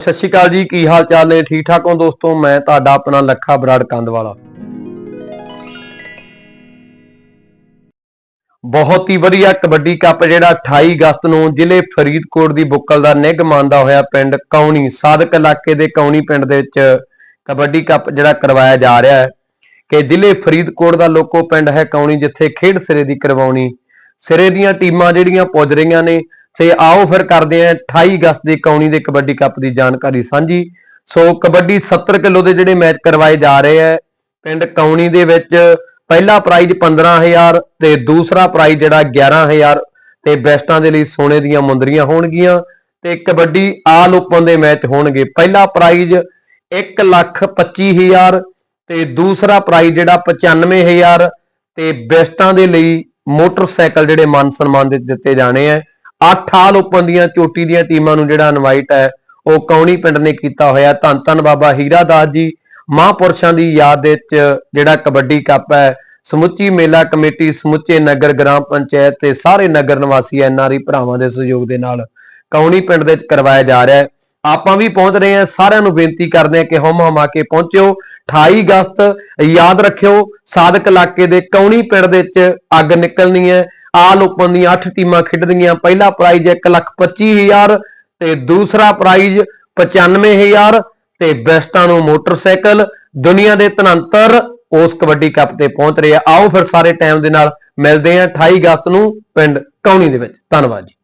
ਸਤਿ ਸ਼੍ਰੀ ਅਕਾਲ ਜੀ, ਕੀ ਹਾਲ ਚਾਲ ਨੇ? ਠੀਕ ਠਾਕ ਹੋ ਦੋਸਤੋ? ਮੈਂ ਤੁਹਾਡਾ ਆਪਣਾ ਲੱਖਾ ਬਰਾੜ ਕੰਦ ਵਾਲਾ। ਬਹੁਤ ਹੀ ਵਧੀਆ ਕਬੱਡੀ ਕੱਪ ਜਿਹੜਾ 28 ਅਗਸਤ ਨੂੰ ਜ਼ਿਲ੍ਹੇ ਫਰੀਦਕੋਟ ਦੀ ਬੁੱਕਲ ਦਾ ਨਿੱਘ ਮੰਨਦਾ ਹੋਇਆ ਪਿੰਡ ਕੌਣੀ, ਸਾਦਕ ਇਲਾਕੇ ਦੇ ਕੌਣੀ ਪਿੰਡ ਦੇ ਵਿੱਚ ਕਬੱਡੀ ਕੱਪ ਜਿਹੜਾ ਕਰਵਾਇਆ ਜਾ ਰਿਹਾ ਹੈ ਕਿ ਜ਼ਿਲ੍ਹੇ ਫਰੀਦਕੋਟ ਦਾ ਲੋਕੋ ਪਿੰਡ ਹੈ ਕੌਣੀ, ਜਿੱਥੇ ਖੇਡ ਸਿਰੇ ਦੀ ਕਰਵਾਉਣੀ। ਸਿਰੇ ਦੀਆਂ ਟੀਮਾਂ ਜਿਹੜੀਆਂ ਪੁੱਜ ਰਹੀਆਂ ਨੇ ਸੇ ਆਓ ਫਿਰ ਕਰਦੇ ਹਾਂ 28 ਅਗਸਤ ਦੀ ਕੌਣੀ ਦੇ ਕਬੱਡੀ ਕੱਪ ਦੀ ਜਾਣਕਾਰੀ ਸਾਂਝੀ। ਸੋ ਕਬੱਡੀ 70 ਕਿਲੋ ਦੇ ਜਿਹੜੇ ਮੈਚ ਕਰਵਾਏ ਜਾ ਰਹੇ ਹੈ, ਪਿੰਡ ਕੌਣੀ ਦੇ ਵਿੱਚ ਪਹਿਲਾ ਪ੍ਰਾਈਜ਼ 15000 ਤੇ ਦੂਸਰਾ ਪ੍ਰਾਈਜ਼ ਜਿਹੜਾ 11000 ਤੇ ਬੈਸਟਾਂ ਦੇ ਲਈ ਸੋਨੇ ਦੀਆਂ ਮੁੰਦਰੀਆਂ ਹੋਣਗੀਆਂ ਤੇ ਕਬੱਡੀ ਆਲ ਓਪਨ ਦੇ ਮੈਚ ਹੋਣਗੇ। ਪਹਿਲਾ ਪ੍ਰਾਈਜ਼ 125000 ਤੇ ਦੂਸਰਾ ਪ੍ਰਾਈਜ਼ ਜਿਹੜਾ 95000 ਤੇ ਬੈਸਟਾਂ ਦੇ ਲਈ ਮੋਟਰਸਾਈਕਲ ਜਿਹੜੇ ਮਾਨ ਸਨਮਾਨ ਦੇ ਦਿੱਤੇ ਜਾਣੇ ਆ ਅੱਠ ਆਲ ਓਪਨ ਦੀਆਂ ਚੋਟੀ ਦੀਆਂ ਟੀਮਾਂ ਨੂੰ ਜਿਹੜਾ ਇਨਵਾਈਟ ਹੈ, ਉਹ ਕੌਣੀ ਪਿੰਡ ਨੇ ਕੀਤਾ ਹੋਇਆ। ਧੰਨ ਧੰਨ ਬਾਬਾ ਹੀਰਾ ਦਾਸ ਜੀ, ਮਹਾਂਪੁਰਸ਼ਾਂ ਦੀ ਯਾਦ ਦੇ ਵਿੱਚ ਜਿਹੜਾ ਕਬੱਡੀ ਕੱਪ ਹੈ, ਸਮੁੱਚੀ ਮੇਲਾ ਕਮੇਟੀ, ਸਮੁੱਚੇ ਨਗਰ ਗ੍ਰਾਮ ਪੰਚਾਇਤ ਤੇ ਸਾਰੇ ਨਗਰ ਨਿਵਾਸੀ ਐਨਆਰਈ ਭਰਾਵਾਂ ਦੇ ਸਹਿਯੋਗ ਦੇ ਨਾਲ ਕੌਣੀ ਪਿੰਡ ਦੇ ਵਿੱਚ ਕਰਵਾਇਆ ਜਾ ਰਿਹਾ ਹੈ। ਆਪਾਂ ਵੀ ਪਹੁੰਚ ਰਹੇ ਹਾਂ। ਸਾਰਿਆਂ ਨੂੰ ਬੇਨਤੀ ਕਰਦੇ ਹਾਂ ਕਿ ਹਮ ਹਮਾ ਕੇ ਪਹੁੰਚਿਓ। 28 ਅਗਸਤ, ਯਾਦ ਰੱਖਿਓ, ਸਾਦਕ ਇਲਾਕੇ ਦੇ ਕੌਣੀ ਪਿੰਡ ਦੇ ਵਿੱਚ ਅੱਗ ਨਿਕਲਣੀ ਹੈ। ਆਲ ਓਪਨ ਦੀਆਂ 8 ਟੀਮਾਂ ਖੇਡਣਗੀਆਂ। ਪਹਿਲਾ ਪ੍ਰਾਈਜ਼ 125000 ਤੇ ਦੂਸਰਾ ਪ੍ਰਾਈਜ਼ 95000 ਤੇ ਬੈਸਟਾਂ ਨੂੰ ਮੋਟਰਸਾਈਕਲ। ਦੁਨੀਆ ਦੇ ਤਨੰਤਰ ਉਸ ਕਬੱਡੀ ਕੱਪ ਤੇ ਪਹੁੰਚ ਰਹੇ ਆ। ਆਓ ਫਿਰ ਸਾਰੇ ਟਾਈਮ ਦੇ ਨਾਲ ਮਿਲਦੇ ਹਾਂ 28 ਅਗਸਤ ਨੂੰ ਪਿੰਡ ਕੌਣੀ ਦੇ ਵਿੱਚ। ਧੰਨਵਾਦ ਜੀ।